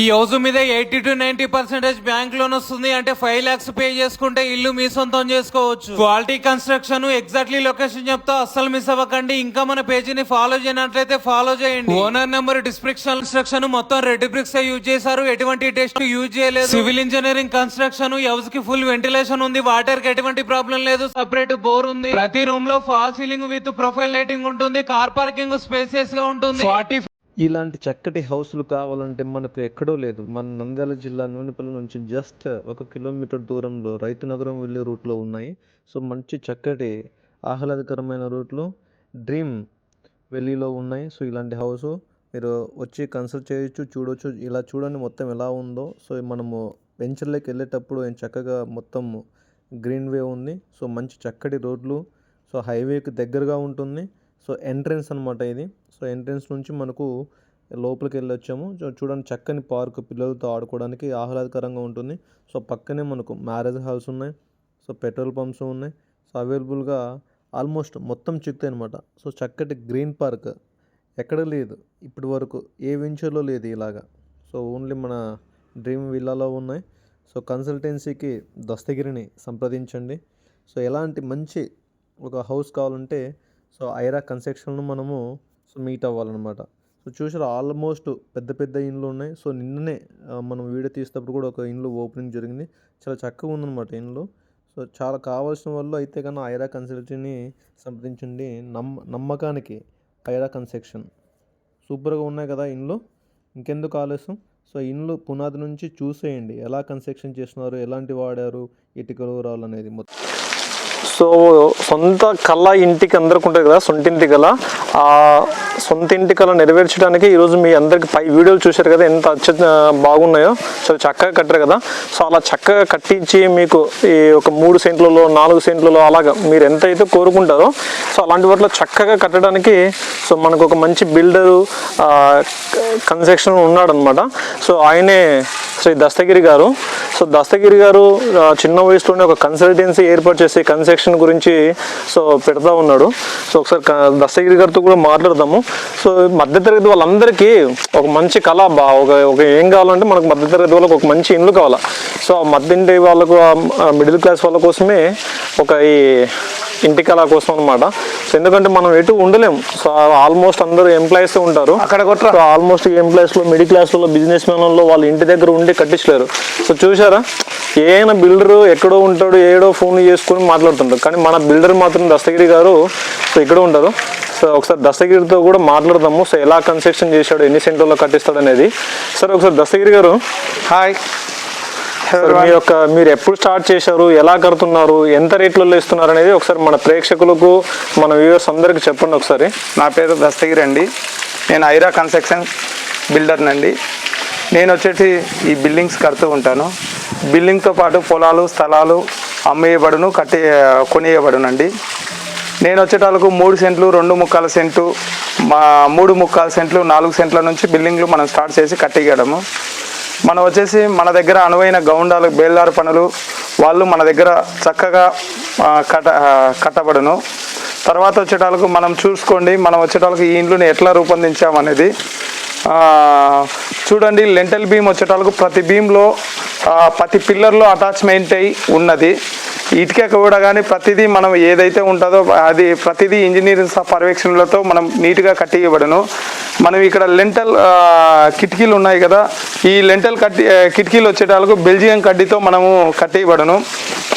ఈ హౌస్ మీద eighty to ninety percentage bank loan వస్తుంది అంటే ఫైవ్ లాక్స్ పే చేసుకుంటే ఇల్లు మీ సొంతం చేసుకోవచ్చు. క్వాలిటీ కన్స్ట్రక్షన్ ఎగ్జాక్ట్లీ లొకేషన్ చెప్తా అస్సలు మిస్ అవ్వకండి. ఇంకా మన పేజీని ఫాలో చేయనట్లయితే ఫాలో చేయండి. ఓనర్ నెంబర్ డిస్క్రిప్షన్ కన్స్ట్రక్షన్ మొత్తం రెడ్ బ్రిక్స్ యూజ్ చేశారు? ఎటువంటి టెస్ట్ యూజ్ చేయలేదు. సివిల్ ఇంజనీరింగ్ కన్స్ట్రక్షన్ హౌస్కి ఫుల్ వెంటిలేషన్ ఉంది. వాటర్కి ఎటువంటి ప్రాబ్లం లేదు. సపరేట్ బోర్ ఉంది. ప్రతి రూమ్లో fall ceiling with profile lighting ఉంటుంది. కార్ పార్కింగ్ స్పేసెస్గా ఉంటుంది. ఫార్టీ ఇలాంటి చక్కటి హౌస్లు కావాలంటే మనకు ఎక్కడో లేదు. మన నంద్యాల జిల్లా నూనెపల్లి నుంచి జస్ట్ ఒక కిలోమీటర్ దూరంలో రైతు నగరం వెళ్ళే రూట్లో ఉన్నాయి. సో మంచి చక్కటి ఆహ్లాదకరమైన రూట్లు డ్రీమ్ వెల్లీలో ఉన్నాయి. సో ఇలాంటి హౌస్ మీరు వచ్చి కన్సల్ట్ చేయొచ్చు చూడొచ్చు. ఇలా చూడండి మొత్తం ఎలా ఉందో. సో మనము వెంచర్లోకి వెళ్ళేటప్పుడు చక్కగా మొత్తం గ్రీన్ వే ఉంది. సో మంచి చక్కటి రోడ్లు. సో హైవేకి దగ్గరగా ఉంటుంది. సో ఎంట్రన్స్ అనమాట ఇది. సో ఎంట్రన్స్ నుంచి మనకు లోపలికి వెళ్ళొచ్చాము. సో చూడండి చక్కని పార్క్ పిల్లలతో ఆడుకోవడానికి ఆహ్లాదకరంగా ఉంటుంది. సో పక్కనే మనకు మ్యారేజ్ హాల్స్ ఉన్నాయి. సో పెట్రోల్ పంప్స్ ఉన్నాయి. సో అవైలబుల్గా ఆల్మోస్ట్ మొత్తం చిక్కుతాయి అనమాట సో చక్కటి గ్రీన్ పార్క్. ఎక్కడ లేదు. ఇప్పటి వరకు ఏ వెంచర్లో లేదు ఇలాగా. సో ఓన్లీ మన డ్రీమ్ విల్లాలో ఉన్నాయి. సో కన్సల్టెన్సీకి దస్తగిరిని సంప్రదించండి. సో ఎలాంటి మంచి ఒక హౌస్ కావాలంటే సో ఐరా కన్స్ట్రక్షన్లో మనము సో మీట్ అవ్వాలన్నమాట. సో చూసారు ఆల్మోస్ట్ పెద్ద పెద్ద ఇండ్లు ఉన్నాయి. సో నిన్ననే మనం వీడియో తీసేటప్పుడు కూడా ఒక ఇండ్లు ఓపెనింగ్ జరిగింది. చాలా చక్కగా ఉందన్నమాట ఇండ్లు. సో చాలా కావాల్సిన వాళ్ళు అయితే కన్నా ఐరా కన్సల్టెంట్ని సంప్రదించండి. నమ్మ నమ్మకానికి ఐరా కన్స్ట్రక్షన్. సూపర్గా ఉన్నాయి కదా ఇండ్లు. ఇంకెందుకు ఆలస్యం? సో ఇండ్లు పునాది నుంచి చూసేయండి. ఎలా కన్స్ట్రక్షన్ చేస్తున్నారు? ఎలాంటి వాడారు? ఇటుకలు రాళ్ళు అనేది మొత్తం సో సొంత కళ ఇంటికి అందరికి ఉంటుంది కదా సొంత కళ. సొంత ఇంటి కళ నెరవేర్చడానికి ఈరోజు మీ అందరికి పై వీడియోలు చూశారు కదా ఎంత అచ్చ బాగున్నాయో. సో చక్కగా కట్టారు కదా. సో అలా చక్కగా కట్టించి మీకు ఈ ఒక మూడు సెంట్లలో నాలుగు సెంట్లలో అలాగా మీరు ఎంత అయితే కోరుకుంటారో సో అలాంటి వాటిలో చక్కగా కట్టడానికి సో మనకు ఒక మంచి బిల్డరు కన్స్ట్రక్షన్ ఉన్నాడనమాట సో ఆయనే శ్రీ దస్తగిరి గారు. సో దస్తగిరి గారు చిన్న వయసులోనే ఒక కన్సల్టెన్సీ ఏర్పాటు చేసి కన్స్ట్రక్షన్ గురించి సో పెడతా ఉన్నాడు. సో ఒకసారి దస్తగిరి గారితో కూడా మాట్లాడదాము. సో మధ్యతరగతి వాళ్ళందరికీ ఒక మంచి కళ బా ఒక ఒక ఏం కావాలంటే మనకు మధ్యతరగతి వాళ్ళకి ఒక మంచి ఇల్లు కావాలి. సో ఆ మధ్యంటి వాళ్ళకు మిడిల్ క్లాస్ వాళ్ళ కోసమే ఒక ఈ ఇంటి కళ కోసం అనమాట సో ఎందుకంటే మనం ఎటు ఉండలేం. సో ఆల్మోస్ట్ అందరూ ఎంప్లాయీస్ ఉంటారు. అక్కడ కొట్రా. సో ఆల్మోస్ట్ ఎంప్లాయీస్లో మిడిల్ క్లాస్లో బిజినెస్ మ్యాన్లలో వాళ్ళ ఇంటి దగ్గర ఉండి కట్టించలేరు. సో చూసారా ఏమైనా బిల్డర్ ఎక్కడో ఉంటాడు ఏడో ఫోన్ చేసుకుని మాట్లాడుతుంటారు. కానీ మన బిల్డర్ మాత్రం దస్తగిరి గారు సో ఇక్కడ ఉంటారు. సో ఒకసారి దస్తగిరితో కూడా మాట్లాడదాము. సో ఎలా కన్స్ట్రక్షన్ చేశాడు ఎన్ని సెంటర్లో కట్టిస్తాడు అనేది సరే ఒకసారి దస్తగిరి గారు. హాయ్. మీ యొక్క మీరు ఎప్పుడు స్టార్ట్ చేశారు? ఎలా కడుతున్నారు? ఎంత రేట్లలో ఇస్తున్నారు అనేది ఒకసారి మన ప్రేక్షకులకు మన వ్యూవర్స్ అందరికి చెప్పండి ఒకసారి. నా పేరు దస్తగిరి అండి. నేను ఐరా కన్స్ట్రక్షన్ బిల్డర్ నండి. నేను వచ్చేసి ఈ బిల్డింగ్స్ కడుతూ ఉంటాను. బిల్డింగ్తో పాటు పొలాలు స్థలాలు అమ్మేయబడును కట్టి కొనియబడునండి. నేను వచ్చేటాలకు మూడు సెంట్లు రెండు ముక్కాల సెంటు మా మూడు ముక్కాల సెంట్లు నాలుగు సెంట్ల నుంచి బిల్డింగ్లు మనం స్టార్ట్ చేసి కట్టేయడము. మనం వచ్చేసి మన దగ్గర అనువైన గౌండాలు బేల్దారు పనులు వాళ్ళు మన దగ్గర చక్కగా కట్ట కట కట్టబడును. తర్వాత వచ్చేటాలకు మనం చూసుకోండి మనం వచ్చేటాలకు ఈ ఇండ్లుని ఎట్లా రూపొందించామనేది చూడండి లెంటల్ బీమ్ వచ్చేటాలకు ప్రతి బీమ్లో ప్రతి పిల్లర్లో అటాచ్మెంట్ అయి ఉన్నది. ఇటుక కూడా కానీ ప్రతిదీ మనం ఏదైతే ఉంటుందో అది ప్రతిదీ ఇంజనీరింగ్ పర్యవేక్షణలతో మనం నీట్గా కట్టియబడను మనం ఇక్కడ లెంటల్ కిటికీలు ఉన్నాయి కదా ఈ లెంటల్ కట్టి కిటికీలు వచ్చేటాలకు బెల్జియం కడ్డీతో మనము కట్టేయబడను.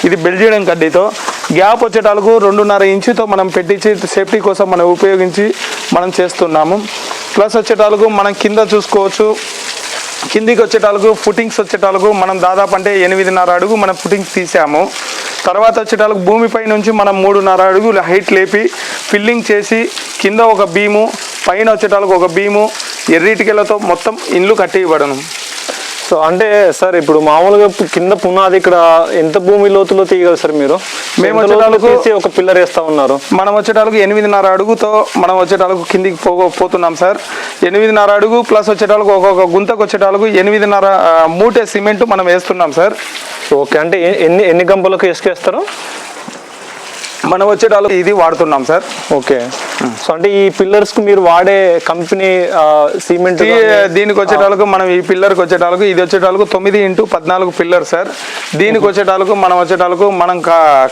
ఇది బెల్జియం కడ్డీతో. గ్యాప్ వచ్చేటాలకు రెండున్నర ఇంచుతో మనం పెట్టించి సేఫ్టీ కోసం మనం ఉపయోగించి మనం చేస్తున్నాము. ప్లస్ వచ్చేటాలకు మనం కింద చూసుకోవచ్చు. కిందికి వచ్చేటాలకు ఫుటింగ్స్ వచ్చేటాలకు మనం దాదాపు అంటే ఎనిమిదిన్నర అడుగు మనం ఫుటింగ్స్ తీసాము. తర్వాత వచ్చేటాలకు భూమిపై నుంచి మనం మూడున్నర అడుగులు హైట్ లేపి ఫిల్లింగ్ చేసి కింద ఒక బీము పైన వచ్చేటాలకు ఒక బీము ఎర్రిటికలతో మొత్తం ఇండ్లు కట్టియబడను సో అంటే సార్ ఇప్పుడు మామూలుగా కింద పునాది ఇక్కడ ఎంత భూమి లోతులో తీయగలరు సార్ మీరు? మేము వచ్చేటాలకు- ఒక పిల్లర్ వేస్తా ఉన్నారు? మనం వచ్చేటాలకు ఎనిమిదిన్నర అడుగుతో మనం వచ్చేటాలకు కిందికి పో పోతున్నాం సార్ ఎనిమిదిన్నర అడుగు ప్లస్ వచ్చేటాలకు ఒక్కొక్క గుంతకు వచ్చేటాలకు ఎనిమిదిన్నర మూటే సిమెంట్ మనం వేస్తున్నాం సార్ ఓకే అంటే ఎన్ని ఎన్ని గంపలకు ఇసుకేస్తారు మనం వచ్చేటాలు ఇది వాడుతున్నాం సార్. ఓకే. సో అంటే ఈ పిల్లర్స్కి మీరు వాడే కంపెనీ సిమెంట్ దీనికి వచ్చేటాలకు మనం ఈ పిల్లర్కి వచ్చేటాలకు ఇది వచ్చేటాలకు తొమ్మిది ఇంటూ పద్నాలుగు పిల్లర్ సార్. దీనికి వచ్చేటాలకు మనం వచ్చేటాలకు మనం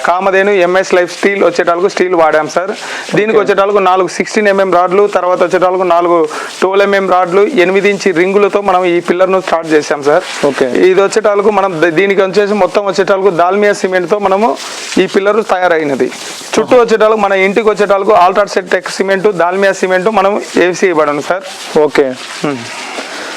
Kamadhenu M S life steel వచ్చేటాలకు steel వాడాం సార్. దీనికి వచ్చేటాలకు నాలుగు సిక్స్టీన్ ఎంఎం రాడ్లు తర్వాత వచ్చేటాలకు నాలుగు ట్వెల్వ్ ఎంఎం రాడ్లు ఎనిమిది ఇంచి రింగులతో మనం ఈ పిల్లర్ను స్టార్ట్ చేసాం సార్. ఓకే. ఇది వచ్చేటాలకు మనం దీనికి వచ్చేసి మొత్తం వచ్చేటాలకు దాల్మియా సిమెంట్తో మనము ఈ పిల్లర్ తయారైనది. చుట్టూ వచ్చేటాలకు మన ఇంటికి వచ్చేటాలకు UltraTech cement Dalmia cement మనం ఏసీ ఇవ్వడం సార్. ఓకే.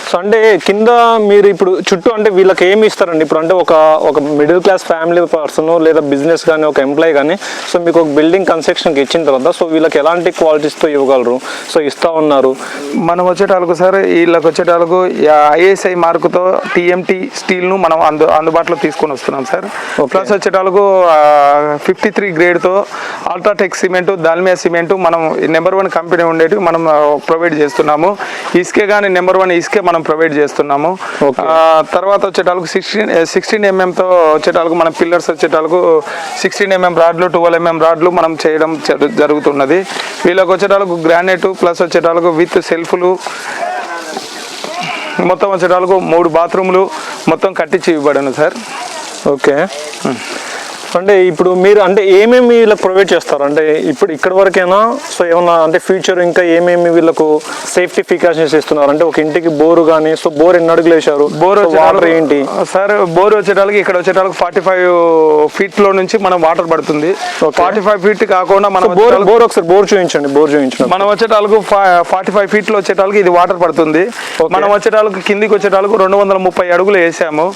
సో అంటే కింద మీరు ఇప్పుడు చుట్టూ అంటే వీళ్ళకి ఏమి ఇస్తారండి? ఇప్పుడు అంటే ఒక ఒక మిడిల్ క్లాస్ ఫ్యామిలీ పర్సన్ లేదా బిజినెస్ కానీ ఒక ఎంప్లాయ్ కానీ సో మీకు ఒక బిల్డింగ్ కన్స్ట్రక్షన్కి ఇచ్చిన తర్వాత సో వీళ్ళకి ఎలాంటి క్వాలిటీస్తో ఇవ్వగలరు? సో ఇస్తా ఉన్నారు. మనం వచ్చేటాలకు సార్ వీళ్ళకి వచ్చేటాలకు ఐఎస్ఐ మార్కుతో టీఎంటీ స్టీల్ను మనం అందు అందుబాటులో తీసుకొని వస్తున్నాం సార్. ప్లస్ వచ్చేటాలకు ఫిఫ్టీ త్రీ గ్రేడ్తో అల్ట్రాటెక్ సిమెంట్ దాల్మియా సిమెంట్ మనం నెంబర్ వన్ కంపెనీ ఉండేటివి మనం ప్రొవైడ్ చేస్తున్నాము. ఇసుకే కానీ నెంబర్ వన్ ఇసుకే మనం ప్రొవైడ్ చేస్తున్నాము. తర్వాత వచ్చేటాలకు సిక్స్టీన్ సిక్స్టీన్ ఎంఎంతో వచ్చేటాలకు మన పిల్లర్స్ వచ్చేటాలకు సిక్స్టీన్ ఎంఎం రాడ్లు ట్వెల్వ్ ఎంఎం రాడ్లు మనం చేయడం జరు- జరుగుతున్నది. వీళ్ళకి వచ్చేటాలకు గ్రానైట్ ప్లస్ వచ్చేటాలకు విత్ సెల్ఫ్లు మొత్తం వచ్చేటాలకు మూడు బాత్రూమ్లు మొత్తం కట్టించి ఇవ్వబడను సార్ ఓకే. అంటే ఇప్పుడు మీరు అంటే ఏమేమి వీళ్ళకి ప్రొవైడ్ చేస్తారు? అంటే ఇప్పుడు ఇక్కడ వరకేనా సో ఏమన్నా అంటే ఫ్యూచర్ ఇంకా ఏమేమి వీళ్ళకు సేఫ్టీ ఫికాషన్స్ ఇస్తున్నారు? అంటే ఒక ఇంటికి బోరు కానీ సో బోర్ ఎన్ని అడుగులు వేశారు? బోర్ వాటర్ ఏంటి? సార్ బోర్ వచ్చేటాలకు ఇక్కడ వచ్చేటాలకు ఫార్టీ ఫైవ్ ఫీట్లో నుంచి మనం వాటర్ పడుతుంది. ఫార్టీ ఫైవ్ ఫీట్ కాకుండా మనం బోర్ బోర్ ఒకసారి బోర్ చూపించండి బోర్ చూపించండి మనం వచ్చేటాలకు ఫార్టీ ఫైవ్ ఫీట్లో వచ్చేటాలకు ఇది వాటర్ పడుతుంది. మనం వచ్చేటాలకు కిందికి వచ్చేటాలకు రెండు వందల ముప్పై అడుగులు వేసాము.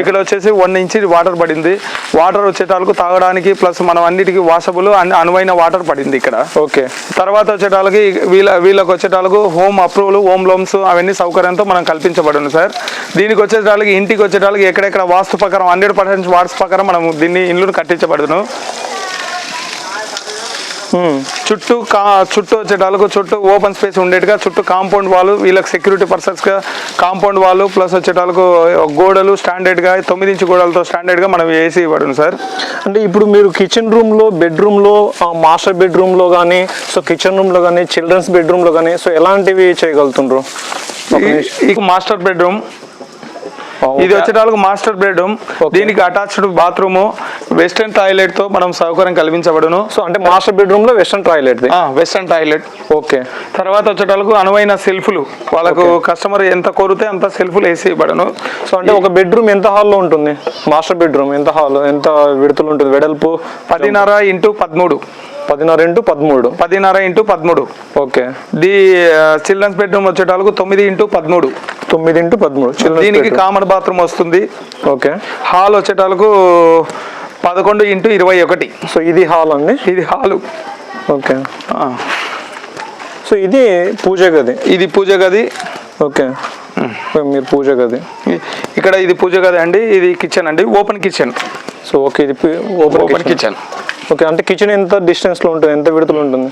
ఇక్కడ వచ్చేసి వన్ ఇంచ్ వాటర్ పడింది. వాటర్ వచ్చేటాలకు తాగడానికి ప్లస్ మనం అన్నిటికీ వాసబుల్ అనువైన వాటర్ పడింది ఇక్కడ. ఓకే. తర్వాత వచ్చేటాలకి వీళ్ళ వీళ్ళకి వచ్చేటాలకు హోమ్ అప్రూవల్ హోమ్ లోన్స్ అవన్నీ సౌకర్యంతో మనం కల్పించబడును సార్. దీనికి వచ్చేటాలకి ఇంటికి వచ్చేటాలకి ఎక్కడెక్కడ వాస్తు ప్రకారం హండ్రెడ్ పర్సెంట్ వాస్తు ప్రకారం మనం దీన్ని ఇల్లును కట్టించబడును. చుట్టూ కా చుట్టూ వచ్చేటాలకు చుట్టూ ఓపెన్ స్పేస్ ఉండేట్టుగా చుట్టూ కాంపౌండ్ వాళ్ళు వీళ్ళకి సెక్యూరిటీ పర్సన్స్గా కాంపౌండ్ వాళ్ళు ప్లస్ వచ్చేటాలకు గోడలు స్టాండర్డ్గా తొమ్మిది ఇంచు గోడలతో స్టాండర్డ్గా మనం వేసి ఇవ్వడం సార్. అంటే ఇప్పుడు మీరు కిచెన్ రూమ్లో బెడ్రూమ్లో మాస్టర్ బెడ్రూమ్లో కానీ సో కిచెన్ రూమ్లో కానీ చిల్డ్రన్స్ బెడ్రూమ్లో కానీ సో ఎలాంటివి చేయగలుగుతుండ్రు. ఈ మాస్టర్ బెడ్రూమ్ ఇది. వచ్చేటాలకు మాస్టర్ బెడ్రూమ్. దీనికి అటాచ్డ్ బాత్రూమ్. వెస్టర్న్ టాయిలెట్తో మనం సౌకర్యం కల్పించబడును సో అంటే మాస్టర్ బెడ్రూమ్లో western toilet western toilet. Okay. తర్వాత వచ్చేటాలకు అనువైన సెల్ఫ్లు. వాళ్ళకు కస్టమర్ ఎంత కోరితే అంత సెల్ఫ్లు వేసి ఇవ్వడను సో అంటే ఒక బెడ్రూమ్ ఎంత హాల్లో ఉంటుంది? మాస్టర్ బెడ్రూమ్ ఎంత హాల్ ఎంత విడుతులు ఉంటుంది? వెడల్పు. పదిన్నర ఇంటూ పదమూడు. పదిన్నర ఇంటూ పదమూడు. పదిన్నర ఇంటూ పదమూడు. ఓకే. ది చిల్డ్రన్స్ బెడ్రూమ్ వచ్చేటాలకు తొమ్మిది ఇంటూ పదమూడు. తొమ్మిది ఇంటూ పదమూడు. దీనికి. కామన్ బాత్రూమ్ వస్తుంది. ఓకే. హాల్ వచ్చేటాలకు పదకొండు ఇంటూ ఇరవై ఒకటి. సో ఇది హాల్ అండి? ఇది హాలు. ఓకే. సో ఇది పూజ గది. ఇది పూజ గది. ఓకే. మీరు పూజ గది. ఇక్కడ ఇది పూజ గది అండి ఇది కిచెన్ అండి ఓపెన్ కిచెన్ సో ఓకే ఇది ఓపెన్ ఓపెన్ కిచెన్ ఓకే అంటే కిచెన్ ఎంత డిస్టెన్స్లో ఉంటుంది ఎంత విడుదల ఉంటుంది?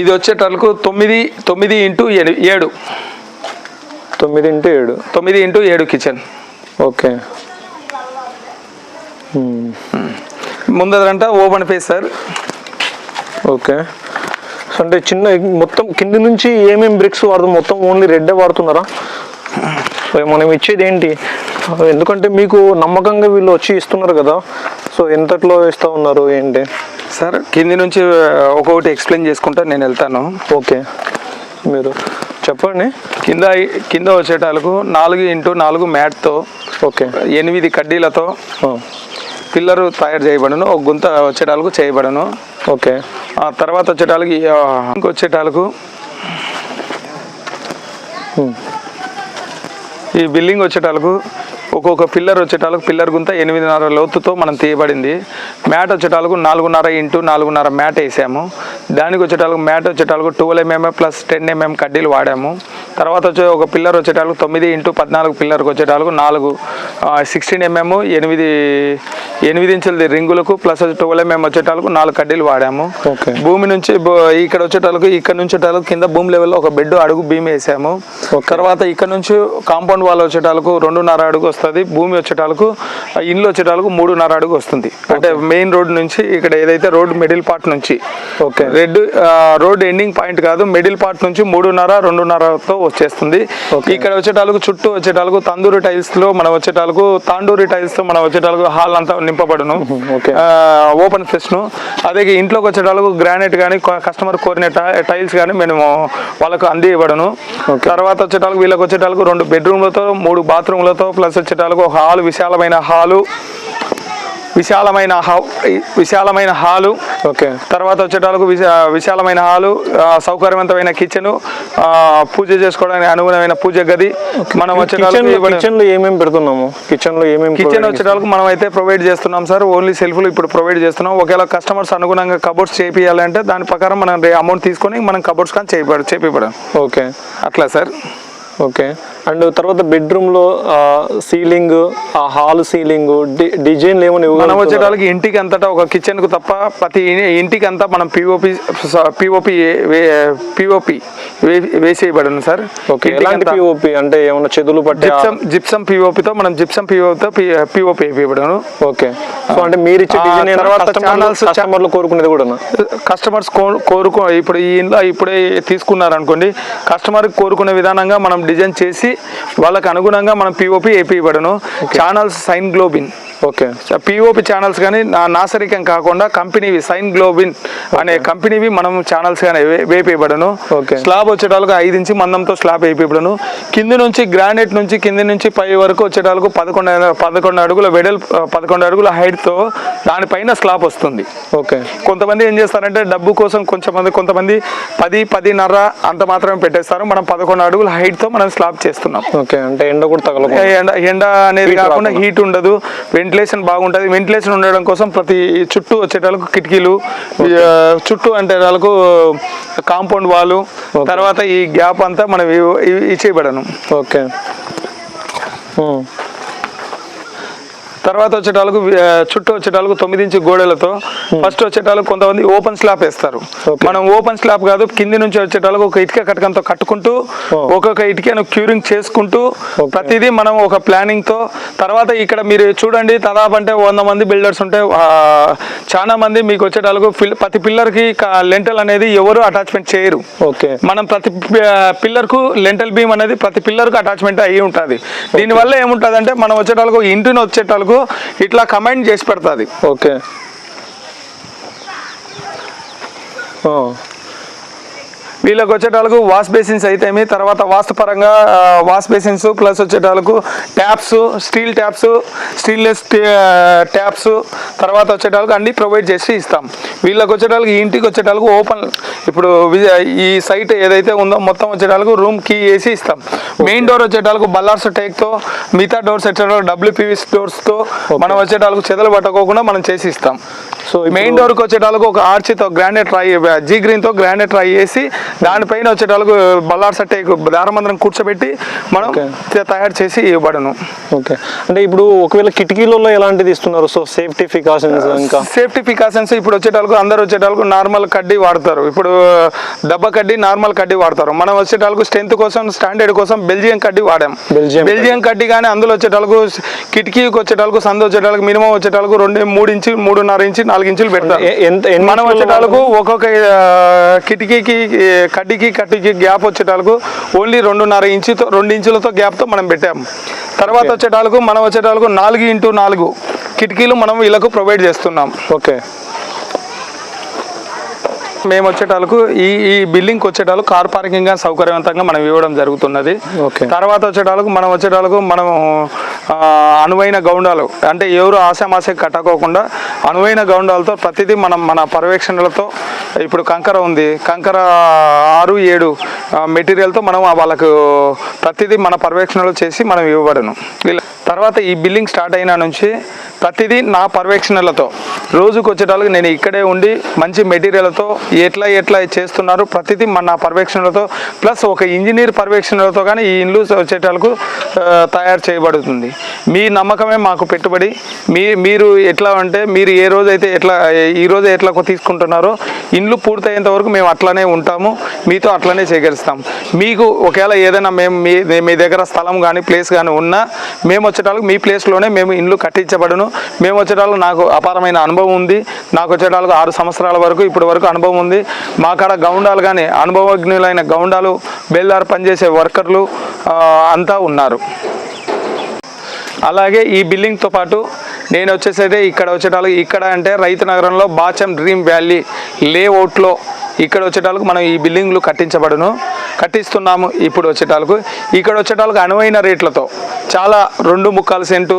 ఇది వచ్చేటలకు తొమ్మిది తొమ్మిది ఇంటూ ఏడు ఏడు. తొమ్మిది ఇంటూ ఏడు. తొమ్మిది ఇంటూ ఏడు కిచెన్ ఓకే. ముందరంట ఓపెన్ ఫేస్ సార్ ఓకే. అంటే చిన్న మొత్తం కింది నుంచి ఏమేమి బ్రిక్స్ వాడుతుంది మొత్తం ఓన్లీ రెడ్డే వాడుతున్నారా? మనం ఇచ్చేది ఏంటి? ఎందుకంటే మీకు నమ్మకంగా వీళ్ళు వచ్చి ఇస్తున్నారు కదా. సో ఎంతట్లో ఇస్తా ఉన్నారు ఏంటి? సార్ కింది నుంచి ఒక్కొక్కటి ఎక్స్ప్లెయిన్ చేసుకుంటా నేను వెళ్తాను. ఓకే. మీరు చెప్పండి. కింద కింద వచ్చేటాలకు నాలుగు ఇంటూ నాలుగు మ్యాట్తో ఓకే. ఎనిమిది కడ్డీలతో పిల్లరు తయారు చేయబడను ఒక గుంత వచ్చేటాలకు చేయబడను. ఓకే. ఆ తర్వాత వచ్చేటాలకు ఇంకొచ్చేటాలకు ఈ బిల్డింగ్ వచ్చేటాలకు. ఒక్కొక్క పిల్లర్ వచ్చేటాలకు పిల్లర్ గుంత ఎనిమిదిన్నర లోతుతో మనం తీయబడింది. మ్యాట్ వచ్చేటాలకు నాలుగున్నర ఇంటూ నాలుగున్నర మ్యాట్ వేసాము. దానికి వచ్చేటాలకు mat వచ్చేటాలకు twelve M M plus ten M M కడ్డీలు వాడాము. తర్వాత వచ్చే ఒక పిల్లర్ వచ్చేటాలకు తొమ్మిది ఇంటూ పద్నాలుగు పిల్లర్కి వచ్చేటాలకు నాలుగు సిక్స్టీన్ ఎంఎం ఎనిమిది ఎనిమిది ఇంచులది రింగులకు ప్లస్ ట్వెల్వ్ ఎంఎం వచ్చేటాలకు నాలుగు కడ్డీలు వాడాము. భూమి నుంచి ఇక్కడ వచ్చేటాలకు ఇక్కడ నుంచి వచ్చేటాలకు కింద భూమి లెవెల్లో ఒక బెడ్ అడుగు భీమ్ వేసాము. తర్వాత ఇక్కడ నుంచి కాంపౌండ్ వాల్ వచ్చేటాలకు రెండున్నర అడుగు వస్తుంది. భూమి వచ్చేటాలకు ఇల్లు వచ్చేటాలకు మూడున్నర అడుగు వస్తుంది. అంటే మెయిన్ రోడ్ నుంచి ఇక్కడ ఏదైతే రోడ్ మిడిల్ పార్ట్ నుంచి. Okay red road ending point కాదు మిడిల్ పార్ట్ నుంచి మూడున్నర రెండున్నరతో వచ్చేస్తుంది. ఇక్కడ వచ్చేటాలకు చుట్టూ వచ్చేటాలకు తందూరి టైల్స్లో మనం వచ్చేటాలకు తాండూరి టైల్స్తో మనం వచ్చేటాలకు హాల్ అంతా నింపబడును. ఓకే. ఓపెన్ ఫెస్ట్ను. అదే ఇంట్లోకి వచ్చేటాలకు గ్రానైట్ కానీ కస్టమర్ కోరిన టైల్స్ కానీ మేము వాళ్ళకు అంది ఇవ్వడను తర్వాత వచ్చేటాలకు వీళ్ళకి వచ్చేటాలకు రెండు బెడ్రూమ్లతో మూడు బాత్రూమ్లతో ప్లస్ వచ్చేటాలకు ఒక హాల్ విశాలమైన హాలు విశాలమైన హా- విశాలమైన హాలు ఓకే. తర్వాత వచ్చేటాలకు విశా విశాలమైన హాలు సౌకర్యవంతమైన కిచెన్ పూజ చేసుకోవడానికి అనుగుణమైన పూజ గది. మనం కిచెన్ వచ్చేటాలకు కిచెన్లో ఏమేమి పెడుతున్నాము? కిచెన్లో ఏమేమి కిచెన్ వచ్చేటాలకు మనం అయితే ప్రొవైడ్ చేస్తున్నాం సార్. ఓన్లీ సెల్ఫ్లు ఇప్పుడు ప్రొవైడ్ చేస్తున్నాం. ఒకవేళ కస్టమర్స్ అనుగుణంగా కబోర్డ్స్ చేపియాలంటే దాని ప్రకారం మనం అమౌంట్ తీసుకొని మనం కబోర్డ్స్ కానీ చేపడ? ఓకే. అట్లా సార్. ఓకే. అండ్ తర్వాత బెడ్రూమ్లో సీలింగ్ ఆ హాల్ సీలింగ్ డిజైన్లు ఏమైనా మనం? వచ్చేటానికి ఇంటికి అంతటా ఒక కిచెన్కు తప్ప ప్రతి ఇంటికి అంతా మనం P O P P O P P O P వేసేయబడను sir. Okay ఎలాంటి పిఓపి అంటే ఏమైనా చెదులు పట్టే జిప్సం జిప్సం పిఓపితో మనం జిప్సం పిఓపితో పిఓపి వేయబడను. ఓకే. సో అంటే మీరు ఇచ్చే డిజైన్ తర్వాత కస్టమర్లు కోరుకునేది కూడా కస్టమర్స్ కోరుకో ఇప్పుడు ఈ ఇంట్లో ఇప్పుడే తీసుకున్నారు అనుకోండి కస్టమర్ కోరుకునే విధానంగా మనం డిజైన్ చేసి వాళ్ళకి అనుగుణంగా మనం పిఓపి ఏపీ ఇవ్వడను. ఛానల్స్ సైన్ globin okay. P O P channels కానీ నా నాసరికం కాకుండా కంపెనీవి సైన్ గ్లోబిన్ అనే కంపెనీవి మనం ఛానల్స్ కానీ వే- వేపివ్వడను Okay. స్లాబ్ వచ్చేటాలకు ఐదు ఇంచి మందంతో స్లాబ్ వేపివ్వడను కింది నుంచి గ్రానైట్ నుంచి కింది నుంచి పై వరకు వచ్చేటాలకు పదకొండు పదకొండు అడుగుల వెడల్ పదకొండు అడుగుల హైట్తో దానిపైన స్లాబ్ వస్తుంది. ఓకే. కొంతమంది ఏం చేస్తారంటే డబ్బు కోసం కొంచెం మంది కొంతమంది పది పదిన్నర అంత మాత్రమే పెట్టేస్తారు. మనం పదకొండు అడుగుల height తో మనం స్లాబ్ చేస్తున్నాం. ఓకే. అంటే ఎండ కూడా తగలదు ఎండ ఎండ అనేది కాకుండా. హీట్ ఉండదు. వెంటిలేషన్ బాగుంటుంది. వెంటిలేషన్ ఉండడం కోసం ప్రతి చుట్టూ వచ్చేటాలకు కిటికీలు చుట్టూ అంటే వాళ్ళకు కాంపౌండ్ వాళ్ళు తర్వాత ఈ గ్యాప్ అంతా మనం ఇచ్చేయబడను. ఓకే. తర్వాత వచ్చేటాలకు చుట్టూ వచ్చేటాలకు తొమ్మిది ఇంచు గోడలతో ఫస్ట్ వచ్చేటాలకు కొంతమంది ఓపెన్ స్లాబ్ వేస్తారు. మనం ఓపెన్ స్లాబ్ కాదు కింది నుంచి వచ్చేటాలకు ఒక ఇటుక కటకంతో కట్టుకుంటూ Oh. ఒక్కొక్క ఇటుకను క్యూరింగ్ చేసుకుంటూ. ప్రతిదీ మనం ఒక ప్లానింగ్తో తర్వాత ఇక్కడ మీరు చూడండి దాదాపు అంటే వంద మంది బిల్డర్స్ ఉంటే చాలా మంది మీకు వచ్చేటాలకు ప్రతి పిల్లర్కి లెంటల్ అనేది ఎవరు అటాచ్మెంట్ చేయరు ఓకే మనం ప్రతి పిల్లర్కు లెంటల్ బీమ్ అనేది ప్రతి పిల్లర్కు అటాచ్మెంట్ అయ్యి ఉంటుంది దీనివల్ల ఏముంటుంది అంటే మనం వచ్చేటాలకు ఇంటిని వచ్చేటాలకు ఇట్లా కమెంట్ చేసి పెడుతుంది? ఓకే. ఓ. వీళ్ళకి వచ్చేటాలకు వాష్ బేసిన్స్ అయితేమి తర్వాత వాస్తు పరంగా wash basins plus వచ్చేటాలకు taps steel taps stainless taps తర్వాత వచ్చేటాలకు అన్ని ప్రొవైడ్ చేసి ఇస్తాం. వీళ్ళకి వచ్చేటాలకు ఈ ఇంటికి వచ్చేటాలకు ఓపెన్ ఇప్పుడు ఈ సైట్ ఏదైతే ఉందో మొత్తం వచ్చేటాలకు రూమ్ కీ వేసి ఇస్తాం. మెయిన్ డోర్ వచ్చేటాలకు బల్లార్స్ టేక్తో మిగతా డోర్స్ వచ్చేటాలకు డబ్ల్యూపీవీస్ డోర్స్తో మనం వచ్చేటాలకు చెదలు పట్టకోకుండా మనం చేసి ఇస్తాం. సో మెయిన్ డోర్కి వచ్చేటాలకు ఒక ఆర్చితో గ్రానైట్ రాయి జీ గ్రీన్తో గ్రానైట్ రాయి వేసి దానిపైన వచ్చేటాలకు బల్లార్ సట్టే దారమందరం కూర్చోబెట్టి మనం తయారు చేసి ఇవ్వబడను. ఓకే. అంటే ఇప్పుడు ఒకవేళ కిటికీలలో ఎలాంటిది ఇస్తున్నారు? సో సేఫ్టీ ప్రికాషన్స్ ఇంకా? సేఫ్టీ ప్రికాషన్స్ ఇప్పుడు వచ్చేటాలకు అందరు వచ్చేటాలకు నార్మల్ కడ్డీ వాడతారు. ఇప్పుడు డబ్బా కడ్డీ నార్మల్ కడ్డీ వాడతారు. మనం వచ్చేటాలకు స్ట్రెంత్ కోసం స్టాండర్డ్ కోసం బెల్జియం కడ్డీ వాడాం. బెల్జియం బెల్జియం కడ్డీ కానీ అందులో వచ్చేటాలకు కిటికీకి వచ్చేటాలకు సందు వచ్చేటాలకు మినిమం వచ్చేటాలకు రెండు మూడు ఇంచు మూడున్నర ఇంచు నాలుగు ఇంచులు పెడతారు. మనం ఇంచులు వచ్చేటాలకు ఒక్కొక్క కిటికీకి కడ్డీకి కడ్డీకి గ్యాప్ వచ్చేటాలకు ఓన్లీ రెండున్నర ఇంచుతో రెండు ఇంచులతో గ్యాప్తో మనం పెట్టాము తర్వాత వచ్చేటాలకు మనం వచ్చేటాలకు నాలుగు ఇంటూ నాలుగు కిటికీలు మనం వీళ్ళకు ప్రొవైడ్ చేస్తున్నాం. ఓకే. మేము వచ్చేటాలకు ఈ ఈ బిల్డింగ్కి వచ్చేటాలకు కార్ పార్కింగ్గా సౌకర్యవంతంగా మనం ఇవ్వడం జరుగుతున్నది. ఓకే. తర్వాత వచ్చేటాలకు మనం వచ్చేటాలకు మనం అనువైన గౌండాలు అంటే ఎవరు ఆశామాసే కట్టకోకుండా అనువైన గౌండాలతో ప్రతిదీ మనం మన పర్యవేక్షణలతో ఇప్పుడు కంకర ఉంది. కంకర ఆరు ఏడు మెటీరియల్తో మనం వాళ్ళకు ప్రతిదీ మన పర్యవేక్షణలో చేసి మనం ఇవ్వబడను. తర్వాత ఈ బిల్డింగ్ స్టార్ట్ అయిన నుంచి ప్రతిదీ నా పర్యవేక్షణలతో. రోజుకు వచ్చేటాలకు నేను ఇక్కడే ఉండి మంచి మెటీరియల్తో ఎట్లా ఎట్లా చేస్తున్నారు ప్రతిదీ మన నా పర్యవేక్షణలతో. ప్లస్ ఒక ఇంజనీర్ పర్యవేక్షణలతో కానీ ఈ ఇల్లు వచ్చేటాలకు తయారు చేయబడుతుంది. మీ నమ్మకమే మాకు పెట్టుబడి. మీ మీరు ఎట్లా అంటే మీరు ఏ రోజైతే ఎట్లా ఈ రోజు ఎట్లా తీసుకుంటున్నారో ఇండ్లు పూర్తయ్యేంత వరకు మేము అట్లానే ఉంటాము. మీతో అట్లనే సేకరిస్తాం. మీకు ఒకవేళ ఏదైనా మేము మీ మీ దగ్గర స్థలం కానీ ప్లేస్ కానీ ఉన్నా మేము వచ్చేటాలకు మీ ప్లేస్లోనే మేము ఇండ్లు కట్టించబడును. మేము వచ్చేటాలకు నాకు అపారమైన అనుభవం ఉంది. నాకు వచ్చేటాలకు ఆరు సంవత్సరాల వరకు ఇప్పటి వరకు అనుభవం ఉంది. మా కాడ గౌండాలు కానీ అనుభవజ్ఞులైన గౌండాలు బేల్దారు పనిచేసే వర్కర్లు అంతా ఉన్నారు. అలాగే ఈ బిల్డింగ్తో పాటు నేను వచ్చేసరికి ఇక్కడ వచ్చేటాలకు ఇక్కడ అంటే రైతు నగరంలో బాచం డ్రీమ్ వ్యాలీ లేఅవుట్లో ఇక్కడ వచ్చేటాలకు మనం ఈ బిల్డింగ్లు కట్టించబడును. కట్టిస్తున్నాము ఇప్పుడు వచ్చేటాలకు ఇక్కడ వచ్చేటాలకు అనువైన రేట్లతో చాలా రెండు ముక్కాలు సెంటు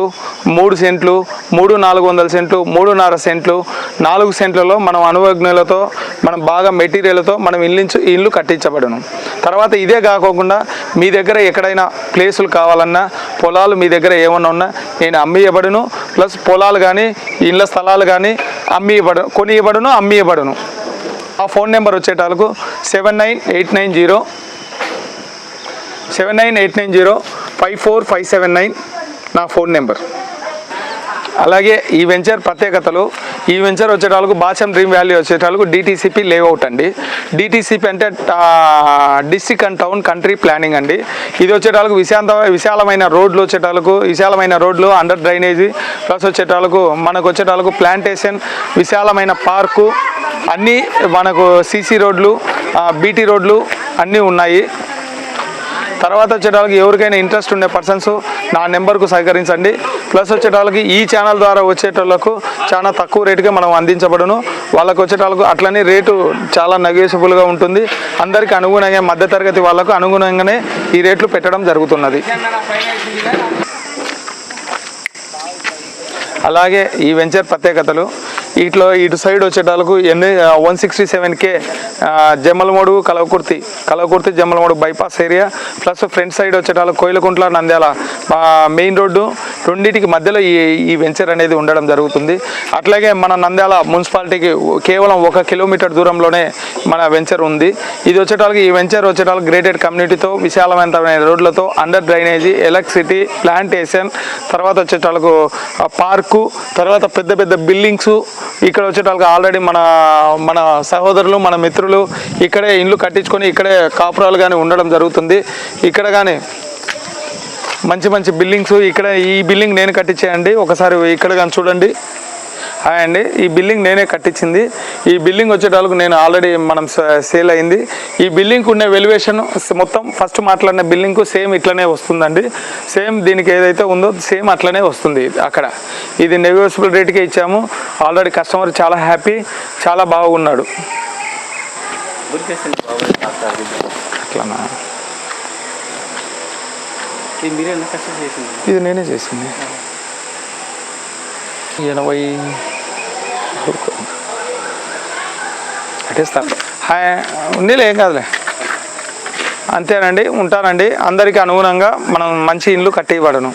మూడు సెంట్లు మూడు నాలుగు వందల సెంట్లు మూడున్నర సెంట్లు నాలుగు సెంట్లలో మనం అనువజ్ఞులతో మనం బాగా మెటీరియల్తో మనం ఇల్లు ఇల్లు కట్టించబడును. తర్వాత ఇదే కాకోకుండా మీ దగ్గర ఎక్కడైనా ప్లేసులు కావాలన్నా పొలాలు మీ దగ్గర ఏమన్నా ఉన్నా నేను అమ్మియబడును ప్లస్ పొలాలు కానీ ఇళ్ళ స్థలాలు కానీ అమ్మియబడు కొనియబడును అమ్మియబడును. ఆ phone number వచ్చేటాలకు seven nine eight nine zero seven nine eight nine zero five four five seven nine నా ఫోన్ నెంబర్. అలాగే ఈ వెంచర్ ప్రత్యేకతలు ఈ వెంచర్ వచ్చేటాలకు Bacham dream valley వచ్చేటాలకు D T C P layout అండి. డిటీసీపీ అంటే district and town country planning అండి. ఇది వచ్చేటాలకు విశాంత విశాలమైన రోడ్లు వచ్చేటాలకు విశాలమైన రోడ్లు అండర్ డ్రైనేజీ ప్లస్ వచ్చేటాలకు మనకు వచ్చేటాలకు ప్లాంటేషన్ విశాలమైన పార్కు అన్నీ మనకు సీసీ రోడ్లు బీటీ రోడ్లు అన్నీ ఉన్నాయి. తర్వాత వచ్చేటాలకి ఎవరికైనా ఇంట్రెస్ట్ ఉండే పర్సన్స్ నా నెంబర్కు సహకరించండి. ప్లస్ వచ్చేటాలకి ఈ ఛానల్ ద్వారా వచ్చేటోళ్ళకు చాలా తక్కువ రేటుకే మనం అందించబడును. వాళ్ళకు వచ్చేటాలకు అట్లనే రేటు చాలా నెగోషియబుల్గా ఉంటుంది. అందరికీ అనుగుణంగా మధ్యతరగతి వాళ్ళకు అనుగుణంగానే ఈ రేట్లు పెట్టడం జరుగుతున్నది. అలాగే ఈ వెంచర్ ప్రత్యేకతలు. ఇట్లో ఇటు సైడ్ వచ్చేటాలకు ఎన్ని one sixty seven K Jammalamadugu Kalwakurthy Kalwakurthy Jammalamadugu bypass area plus front side వచ్చేటాలకు Koilakuntla Nandyal. Main road రెండింటికి మధ్యలో ఈ ఈ వెంచర్ అనేది ఉండడం జరుగుతుంది. అట్లాగే మన నంద్యాల మున్సిపాలిటీకి కేవలం ఒక కిలోమీటర్ దూరంలోనే మన వెంచర్ ఉంది. ఇది వచ్చేటాలకు ఈ వెంచర్ వచ్చేటాలకు గ్రేటెడ్ కమ్యూనిటీతో విశాలమైన రోడ్లతో అండర్ డ్రైనేజీ ఎలక్ట్రిసిటీ ప్లాంటేషన్ తర్వాత వచ్చేటాలకు పార్కు తర్వాత పెద్ద పెద్ద బిల్డింగ్స్ ఇక్కడ వచ్చేటాలకు ఆల్రెడీ మన మన సహోదరులు మన మిత్రులు ఇక్కడే ఇండ్లు కట్టించుకొని ఇక్కడే కాపురాలు కానీ ఉండడం జరుగుతుంది. ఇక్కడ కానీ మంచి మంచి బిల్డింగ్స్ ఇక్కడ ఈ బిల్డింగ్ నేను కట్టించేయండి. ఒకసారి ఇక్కడ కానీ చూడండి. హాయ్ అండి. ఈ బిల్డింగ్ నేనే కట్టించింది. ఈ బిల్డింగ్ వచ్చేటాలకు నేను ఆల్రెడీ మనం సేల్ అయింది. ఈ బిల్డింగ్కి ఉన్న వెలివేషన్ మొత్తం ఫస్ట్ మాట్లాడిన బిల్డింగ్కు సేమ్ ఇట్లనే వస్తుందండి. సేమ్ దీనికి ఏదైతే ఉందో సేమ్ అట్లనే వస్తుంది అక్కడ. ఇది నెగోషియబుల్ రేట్కే ఇచ్చాము. ఆల్రెడీ కస్టమర్ చాలా హ్యాపీ చాలా బాగున్నాడు. అట్లనా? చేసింది ఇది నేనే చేసింది. ఎనభై అటేస్తా హాయ్ ఉండేలే ఏం కాదులే. అంతేనండి ఉంటానండి. అందరికీ అనుగుణంగా మనం మంచి ఇండ్లు కట్టి ఇవ్వడను.